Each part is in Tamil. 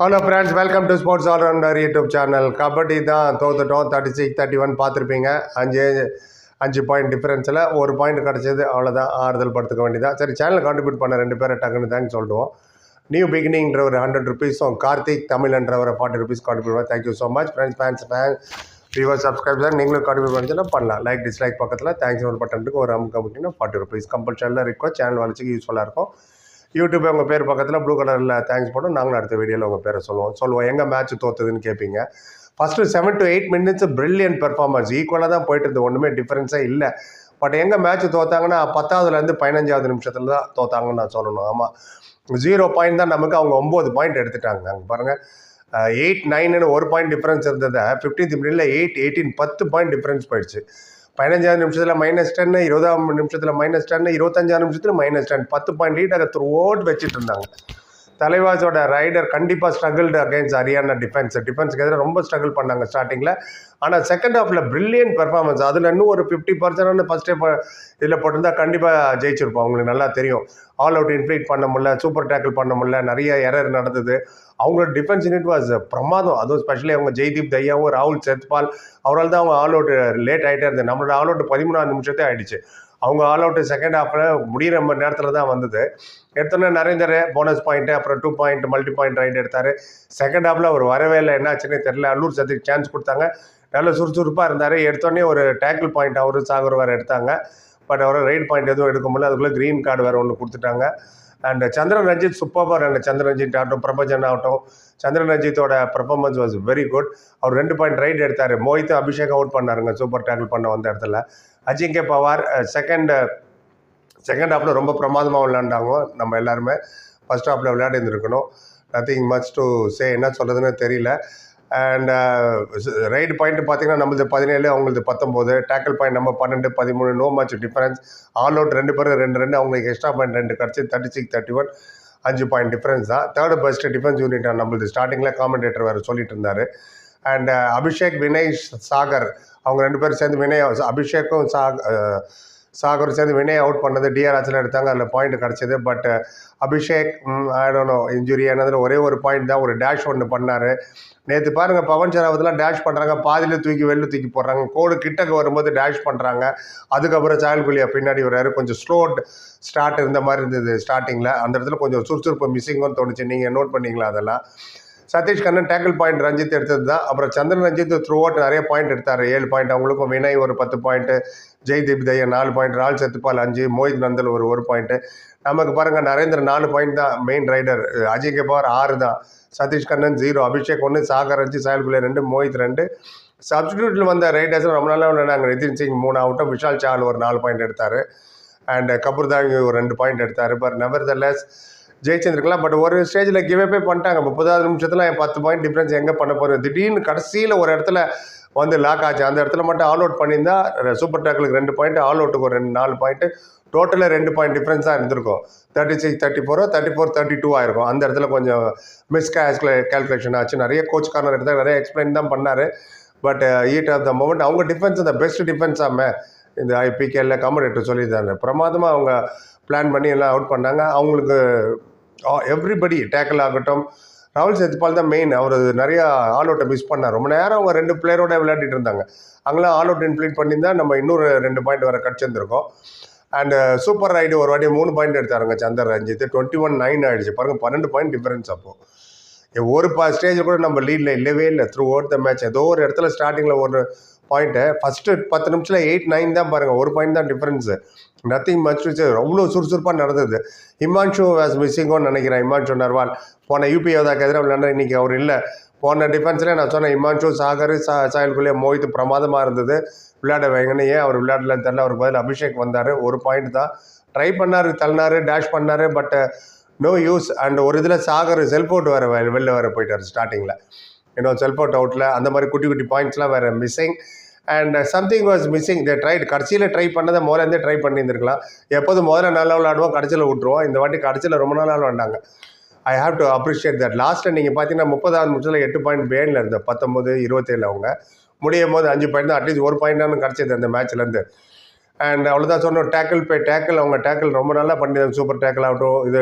Hello friends welcome to sports allrounder YouTube channel kabaddi தான் தோத்துட்டோம் தேர்ட்டி சிக்ஸ் தேர்ட்டி ஒன் பார்த்துருப்பீங்க. அஞ்சு அஞ்சு பாயிண்ட் டிஃப்ரென்ஸில் ஒரு பாயிண்ட் கிடச்சது அவ்வளோதான் ஆறுதல் படுத்துக்க வேண்டியதான் சரி சேனல் கான்ட்ரிபியூட் பண்ண ரெண்டு பேரை டக்குன்னு தேங்க்ஸ் சொல்லிடுவோம் நியூ பிகினிங்ன்ற ஒரு ஹண்ட்ரட் ருபீஸும் கார்த்திக் தமிழ்ன்ற ஒரு ஃபார்ட்டி ருபீஸ் கான்ட்ரிபியூட் பண்ண thank you so much friends fans fan viewer subscriber நீங்களும் கான்ட்ரிபியூட் பண்ணிச்சுன்னா பண்ணலாம். லைக் டிஸ்லைக் பக்கத்தில் தேங்க்ஸ் ஒரு பட்டனுக்கு ஒரு அமுக்கு அமுக்கினா ஃபார்ட்டி ருபீஸ் கம்பல்சரியில் இருக்கும் சேனல் வளர்ச்சிக்கு யூஸ்ஃபுல்லாக இருக்கும். யூடியூப் உங்கள் பேர் பக்கத்தில் ப்ளூ கலரில் தேங்க்ஸ் போட்டு நாங்களும் அடுத்த வீடியோவில் உங்கள் பேரை சொல்லுவோம். சொல்லுவோம் எங்கே மேட்ச் தோத்துதுன்னு கேட்பீங்க first seven to eight minutes brilliant performance ஈக்குவலாக தான் போயிட்டு இருந்தது ஒன்றுமே டிஃப்ரென்ஸே இல்லை. பட் எங்கே மேட்ச் தோத்தாங்கன்னா பத்தாவதுலேருந்து பதினஞ்சாவது நிமிஷத்தில் தான் தோத்தாங்கன்னு நான் சொல்லணும். ஆமாம் ஜீரோ பாயிண்ட் தான் நமக்கு அவங்க ஒம்பது பாயிண்ட் எடுத்துட்டாங்க. அங்கே பாருங்கள் எயிட் நைன்னு ஒரு பாயிண்ட் டிஃப்ரென்ஸ் இருந்ததை ஃபிஃப்டீன்த் மினிட்ல எயிட் எயிட்டீன் பத்து பாயிண்ட் டிஃப்ரென்ஸ் போயிடுச்சு. பதினஞ்சாவது நிமிஷத்தில் மைனஸ் டென்னு இருபதாம் நிமிஷத்தில் மைனஸ் டென்னு இருபத்தஞ்சாவது நிமிஷத்தில் மைனஸ் டென் பத்து பாயிண்ட் லீட் அதை த்ரூ அவுட் வச்சுட்டு இருந்தாங்க. தலைவாஸோட ரைடர் கண்டிப்பாக ஸ்ட்ரகிள்டு அகேன்ஸ்ட் ஹரியானா டிஃபென்ஸ் டிஃபென்ஸ்க்கு எதிராக ரொம்ப ஸ்ட்ரகிள் பண்ணாங்க ஸ்டார்டிங்கில் ஆனால் செகண்ட் ஹாஃபில் பிரில்லியன்ட் பெர்ஃபார்மன்ஸ் அதில் இன்னும் ஒரு ஃபிஃப்டி பர்சன்ட் ஃபஸ்ட்டே இதில் போட்டிருந்தா கண்டிப்பாக ஜெயிச்சிருப்போம். அவங்களுக்கு நல்லா தெரியும். ஆல் அவுட் இன்ஃப்ளீட் பண்ண முடியல சூப்பர் டேக்கிள் பண்ண முடியல நிறைய எரர் நடந்தது. அவங்களோட டிஃபென்ஸ் யூனிட் வாஸ் பிரமாதம். அதுவும் ஸ்பெஷலி அவங்க ஜெய்தீப் தையாவும் ராகுல் செத்பால் அவரால் தான் அவங்க ஆல் அவுட் லேட் ஆகிட்டே இருந்தது. நம்மளோட ஆல் அவுட் பதிமூணாவது நிமிஷத்தே ஆகிடுச்சு அவங்க ஆல் அவுட் செகண்ட் ஹாஃபில் முடிகிற ம- நேரத்தில் தான் வந்தது. எடுத்தோன்னே நரேந்தர் போனஸ் பாயிண்ட்டு அப்புறம் two point multi point raid எடுத்தார். செகண்ட் ஹாஃபில் அவர் வரவே இல்லை. என்னாச்சுன்னே தெரில அல்லூர் சத்துக்கு சான்ஸ் கொடுத்தாங்க. நல்ல சுறுசுறுப்பாக இருந்தார். எடுத்தோடனே ஒரு டேக்கிள் பாயிண்ட் அவரு சாகர் வேறு எடுத்தாங்க. பட் அவரை ரைட் பாயிண்ட் எதுவும் எடுக்க முடியல. அதுக்குள்ளே க்ரீன் கார்டு வேறு ஒன்று கொடுத்துட்டாங்க. அண்ட் சந்திரன் ரஞ்சித் சூப்பராக ரெண்டு சந்திரன் ரஞ்சித் ஆகட்டும் பிரபஞ்சன் ஆகட்டும் சந்திரன் ரஞ்சித்தோட பர்ஃபார்மன்ஸ் வாஸ் வெரி குட் அவர் ரெண்டு பாயிண்ட் ரைட் எடுத்தார். மோஹித் அபிஷேக் அவுட் பண்ணாருங்க. சூப்பர் டேக்கிள் பண்ண வந்த இடத்துல. அஜிங்கே பவார் செகண்ட் செகண்ட் ஹாஃபில் ரொம்ப பிரமாதமாக விளையாண்டாங்க நம்ம எல்லாருமே. ஃபர்ஸ்ட் ஹாஃபில் விளையாடிருந்துருக்கணும். நத்திங் மச் டு சே என்ன சொல்கிறதுன்னு தெரியல. அண்ட் ரைடு பாயிண்ட் பார்த்தீங்கன்னா நம்மளது பதினேழு அவங்களது பத்தொம்போது. டேக்கிள் பாயிண்ட் நம்ம பன்னெண்டு பதிமூணு. No much difference all out ரெண்டு பேரும் ரெண்டு ரெண்டு. அவங்களுக்கு எக்ஸ்ட்ரா பாயிண்ட் ரெண்டு கிடச்சி தேர்ட்டி சிக்ஸ் தேர்ட்டி ஒன் அஞ்சு பாயிண்ட் டிஃப்ரென்ஸ் தான். தேர்டு பெஸ்ட் டிஃபென்ஸ் யூனிட் நம்மளது ஸ்டார்டிங்கில் காமெண்டேட்டர் வேறு சொல்லிட்டு இருந்தார். அண்ட் அபிஷேக் வினய் சாகர் அவங்க ரெண்டு பேரும் சேர்ந்து வினய் அபிஷேக்கும் சாக் சாகர் சாகரும் சேர்ந்து வினய் அவுட் பண்ணது டிஆர் ஆச்சில் எடுத்தாங்க. அதில் பாயிண்ட் கிடச்சிது. பட் அபிஷேக் ஆடனோ இன்ஜுரி ஆனதில் ஒரே ஒரு பாயிண்ட் தான். ஒரு டேஷ் ஒன்று பண்ணார். நேற்று பாருங்கள் பவன் சராவத்லாம் டேஷ் பண்ணுறாங்க பாதியில் தூக்கி வெளில தூக்கி போடுறாங்க. கோடு கிட்டக்கு வரும்போது டேஷ் பண்ணுறாங்க அதுக்கப்புறம் சாயல் குலியா பின்னாடி வர்றாரு. கொஞ்சம் ஸ்லோ ஸ்டார்ட் இருந்த மாதிரி இருந்தது ஸ்டார்டிங்கில் அந்த இடத்துல கொஞ்சம் சுறுசுறுப்பு மிஸ்ஸிங்கும் தோணுச்சு. நீங்கள் நோட் பண்ணீங்களா அதெல்லாம்? சதீஷ் கண்ணன் டேக்கிள் பாயிண்ட் ரஞ்சித் எடுத்தது தான். அப்புறம் சந்திரன் ரஞ்சித் த்ரூ அவுட் நிறைய பாயிண்ட் எடுத்தார். ஏழு பாயிண்ட் அவங்களுக்கும் வினய் ஒரு பத்து பாயிண்ட்டு ஜெய்தீப் தையா நாலு பாயிண்ட் ரால் சத்துப்பால் அஞ்சு. மோஹித் நந்தல் ஒரு ஒரு பாயிண்ட்டு நமக்கு பாருங்கள் நரேந்திர நாலு பாயிண்ட் தான் மெயின் ரைடர் அஜய் பவார் ஆறு தான். சதீஷ் கண்ணன் ஜீரோ அபிஷேக் ஒன்று சாகர் அஞ்சு சாயல்குலே ரெண்டு மோஹித் ரெண்டு. சப்ஸ்டியூட்டில் வந்த ரைடர்ஸ் ரொம்ப நாளாக விளையாடாங்க நிதின் சிங் மூணு அவுட்டும் விஷால் சால் ஒரு நாலு பாயிண்ட் எடுத்தார். அண்ட் கபூர்தாங் ஒரு ரெண்டு பாயிண்ட் எடுத்தார். பட் நெவர் த லெஸ் ஜெயிச்சிருந்துருக்கலாம். பட் ஒரு ஸ்டேஜில் கிவ்அப்பே பண்ணிட்டாங்க. முப்பதாவது நிமிஷத்தில் என் பத்து பாயிண்ட் டிஃப்ரென்ஸ் எங்கே பண்ண போகிறோம் திடீர்னு கடைசியில் ஒரு இடத்துல வந்து லாக் ஆச்சு. அந்த இடத்துல மட்டும் ஆல் அவுட் பண்ணியிருந்தா சூப்பர் டேக்கிளுக்கு ரெண்டு பாயிண்ட் ஆல் அவுட்டுக்கு ஒரு ரெண்டு நாலு பாயிண்ட்டு டோட்டலாக ரெண்டு பாயிண்ட் டிஃப்ரென்ஸாக இருந்திருக்கும். தேர்ட்டி சிக்ஸ் தேர்ட்டி ஃபோரோ தேர்ட்டி ஃபோர் தேர்ட்டி டூ ஆயிருக்கும் அந்த இடத்துல கொஞ்சம் மிஸ் கேல்குலேஷன் ஆச்சு. நிறைய கோச் கார்னர் எடுத்தால் நிறைய எக்ஸ்பிளைன் தான் பண்ணார். But heat of the moment அவங்க டிஃபென்ஸ் அந்த பெஸ்ட் டிஃபென்ஸாமே இந்த ஐபிகேல கமெண்டேட்டர் சொல்லியிருந்தாங்க பிரமாதமாக அவங்க பிளான் பண்ணி எல்லாம் அவுட் பண்ணாங்க. அவங்களுக்கு எவ்ரிபடி டேக்கிள் ஆகட்டும். ராகுல் சேத்பால் தான் மெயின் அவர் நிறையா ஆல் அவுட்டை மிஸ் பண்ணார். ரொம்ப நேரம் அவங்க ரெண்டு பிளேயரோட விளையாடிட்டு இருந்தாங்க. அங்கெல்லாம் ஆல் அவுட் இன்ஃப்ளீட் பண்ணியிருந்தா நம்ம இன்னொரு ரெண்டு பாயிண்ட் வர கிடச்சிருந்துருக்கோம் அண்ட் சூப்பர் ரைடு ஒரு வாட்டி மூணு point எடுத்தாருங்க Chandar Ranjit. Twenty one nine ஆகிடுச்சு பாருங்க பன்னெண்டு பாயிண்ட் டிஃபரன்ஸ் அப்போது ஒரு பா ஸ்டேஜில் கூட நம்ம லீடில் இல்லவே இல்லை. த்ரூ அவுட் த மேட்ச் ஏதோ ஒரு இடத்துல ஸ்டார்டிங்கில் ஒரு பாயிண்ட்டு ஃபஸ்ட்டு பத்து நிமிஷத்தில் எயிட் நைன் தான் பாருங்கள் ஒரு பாயிண்ட் தான் டிஃப்ரென்ஸு நத்திங் மச் அவ்வளோ சுறுசுறுப்பாக நடந்தது. இமான்ஷு வாஸ் மிஸ்ஸிங்கோன்னு நினைக்கிறேன். இமான்ஷு நர்வால் போன யூபி யோதாக்கு எதிராக விளையாண்ட இன்றைக்கி அவர் இல்லை. போன டிஃபென்ஸில் நான் சொன்னேன் இமான்ஷு சாகர் சா சாயல்குள்ளே மோஹித் பிரமாதமாக இருந்தது. விளையாட வைங்கன்னு ஏன் அவர் விளையாடலன்னு தெரில அவருக்கு பதில் அபிஷேக் வந்தார். ஒரு பாயிண்ட் தான். ட்ரை பண்ணார் தள்ளினார் டேஷ் பண்ணார் பட் நோ யூஸ் அண்ட் ஒரு இதில் சாகர் செல்ஃப் அவுட் வேறு வெளில வேறு போயிட்டார் ஸ்டார்டிங்கில் யூனோ செல்ஃப் அவுட் அவுட்டில் அந்த மாதிரி குட்டி குட்டி பாயிண்ட்ஸ்லாம் வேறு missing and something was missing they try கடைசியில் ட்ரை பண்ணதை முதலேருந்தே ட்ரை பண்ணியிருந்திருக்கலாம். எப்போதும் முதல்ல நல்லா விளாடுவோம் கடைசியில் விட்ருவோம் இந்த வாட்டி கடைசியில் ரொம்ப நாளாக விளாண்டாங்க I have to appreciate that லாஸ்ட்டில் நீங்கள் பார்த்தீங்கன்னா முப்பதாவது நிமிஷத்தில் எட்டு பாயிண்ட் பேனில் இருந்த பத்தொம்போது இருபத்தேழு அவங்க. முடியும் போது அஞ்சு பாயிண்ட் தான். அட்லீஸ்ட் ஒரு பாயிண்டானு கிடச்சிது அந்த மேட்ச்லேருந்து அண்ட் அவ்வளோதான் சொன்னோம். டேக்கிள் பே டேக்கிள் அவங்க டேக்கிள் ரொம்ப நல்லா பண்ணியிருந்தாங்க. சூப்பர் டேக்கிள் ஆகட்டும். இது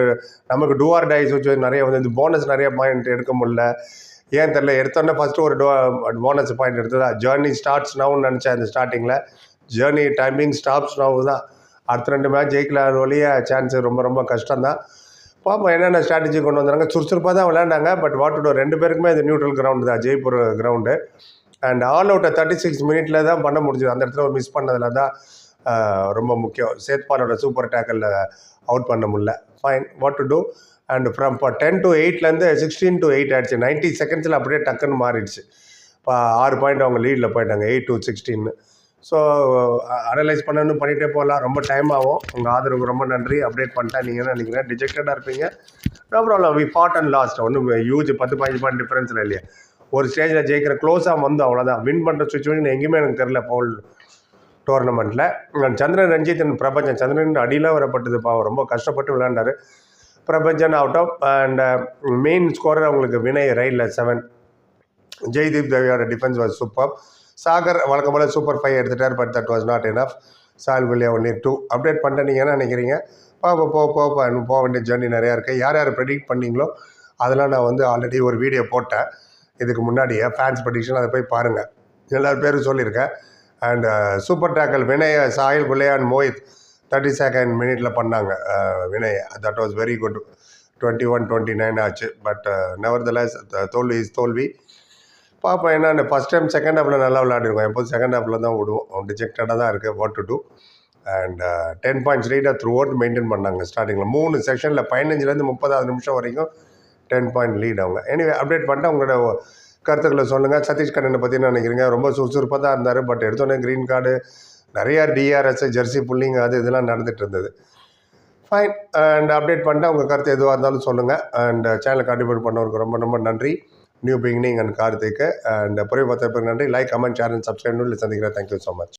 நமக்கு டூஆர் டைஸ் வச்சு நிறைய வந்து இந்த போனஸ் நிறைய பாயிண்ட் எடுக்க முடியல. ஏன் தெரில எடுத்தோடனே ஃபஸ்ட்டு ஒரு டோ போனஸ் பாயிண்ட் எடுத்ததா? ஜேர்னி ஸ்டார்ட்ஸ் நவுன்னு நினச்சேன் அந்த ஸ்டார்டிங்கில் ஜேர்னி டைமிங் ஸ்டாப்ஸ் நவு தான். அடுத்த ரெண்டு மேட்ச் ஜெயிக்கல வழிய சான்ஸ் ரொம்ப ரொம்ப கஷ்டம் தான் பார்ப்போம் என்னென்ன ஸ்ட்ராட்டஜி கொண்டு வந்தாங்க சுறுசுறுப்பாக தான் விளையாண்டாங்க பட் வாட் டு ரெண்டு பேருக்குமே இது நியூட்ரல் கிரவுண்டு தான் ஜெய்ப்பூர் கிரவுண்டு அண்ட் ஆல் அவுட்டை தேர்ட்டி சிக்ஸ் மினிட்ல தான் பண்ண முடிஞ்சது. அந்த இடத்துல மிஸ் பண்ணதில் தான் ரொம்ப முக்கியம். சேத்பாலோட சூப்பர் டேக்கலில் அவுட் பண்ண முடியல. Fine what to do and from இப்போ டென் டு எயிட்லேருந்து சிக்ஸ்டீன் டு எயிட் ஆயிடுச்சு. நைன்ட்டி செகண்ட்ஸில் அப்படியே டக்குன்னு மாறிடுச்சு. இப்போ ஆறு பாயிண்ட் அவங்க லீடில் போயிட்டாங்க எயிட் டு சிக்ஸ்டீன்னு ஸோ அனலைஸ் பண்ணணும் பண்ணிகிட்டே போகலாம். ரொம்ப டைம் ஆகும். உங்கள் ஆதரவுக்கு ரொம்ப நன்றி. அப்டேட் பண்ணிட்டேன் நீங்கள் என்ன நினைக்கிறேன் டிஜெக்டடாக இருப்பீங்க. No problem we fought and lost ஒன்றும் ஹியூஜ் பத்து பதினஞ்சு பாயிண்ட் டிஃப்ரென்ஸில் இல்லையா. ஒரு ஸ்டேஜில் ஜெயிக்கிற க்ளோஸாக வந்து அவ்வளோதான் வின் பண்ணுற சுச்சுவேஷன் எங்கேயுமே எனக்கு தெரில போல் டோர்னமெண்ட்டில் சந்திரன் ரஞ்சித் பிரபஞ்சம். சந்திரன் அடியில் வரப்பட்டது. பாவம் ரொம்ப கஷ்டப்பட்டு விளையாண்டார். Prapanjan out of and main scorer அவங்களுக்கு வினய் ரைடில் செவன் ஜெய்தீப் தேவியோட டிஃபென்ஸ் வாஸ் சூப்பர் சாகர் வழக்கம் போல் சூப்பர் ஃபைவ் எடுத்துட்டார் but that was not enough சால் வில்லியா ஒன்லி டூ அப்டேட் பண்ணிட்டு நீங்கள் என்ன நினைக்கிறீங்க? பாப்பா போ போ போ போக வேண்டிய ஜேர்னி நிறையா இருக்குது யார் யார் ப்ரெடிக்ட் பண்ணீங்களோ அதெல்லாம் நான் வந்து ஆல்ரெடி ஒரு வீடியோ போட்டேன். இதுக்கு முன்னாடியே ஃபேன்ஸ் ப்ரெடிக்ஷன் அதை போய் பாருங்கள் எல்லார் பேரும் சொல்லியிருக்கேன். And super tackle Vinay Sahil and Mohit thirty second மினிட்ல பண்ணாங்க Vinay. That was very good twenty one twenty nine ஆச்சு பட் நெவர் தோல்வி இஸ் தோல்வி. பார்ப்போம் என்ன ஃபஸ்ட் டைம் செகண்ட் ஹாஃபில் நல்லா விளையாடிருக்கோம். எப்போதும் செகண்ட் ஹாஃபில் தான் விடுவோம். டிஜெக்டடாக தான் இருக்குது what to do and ten points ரீடாக throughout maintain பண்ணாங்க ஸ்டார்டிங்கில் மூணு செக்ஷனில் பதினஞ்சுலேருந்து முப்பதாவது நிமிஷம் வரைக்கும் டென் பாயிண்ட் லீட் அவங்க. எனிவே அப்டேட் பண்ணிட்டு உங்களோட கருத்துக்களை சொல்லுங்கள் சதீஷ் கண்ணனை பற்றி என்ன நினைக்கிறீங்க? ரொம்ப சுறுசுறுப்பாக தான் இருந்தார் பட் எடுத்தோடனே க்ரீன் கார்டு நிறையா டிஆர்எஸ் ஜெர்சி புல்லிங் அது இதெல்லாம் நடந்துட்டு இருந்தது. ஃபைன் அண்ட் அப்டேட் பண்ணிட்டு உங்கள் கருத்து எதுவாக இருந்தாலும் சொல்லுங்கள் அண்ட் சேனலை கான்ட்ரிபியூட் பண்ணவருக்கு ரொம்ப ரொம்ப நன்றி. நியூ பிகினிங் அண்ட் கார்த்திக்கு அண்ட் புரிய பத்திரப்புக்கு நன்றி like comment share and subscribe சந்திக்கிறேன். Thank you so much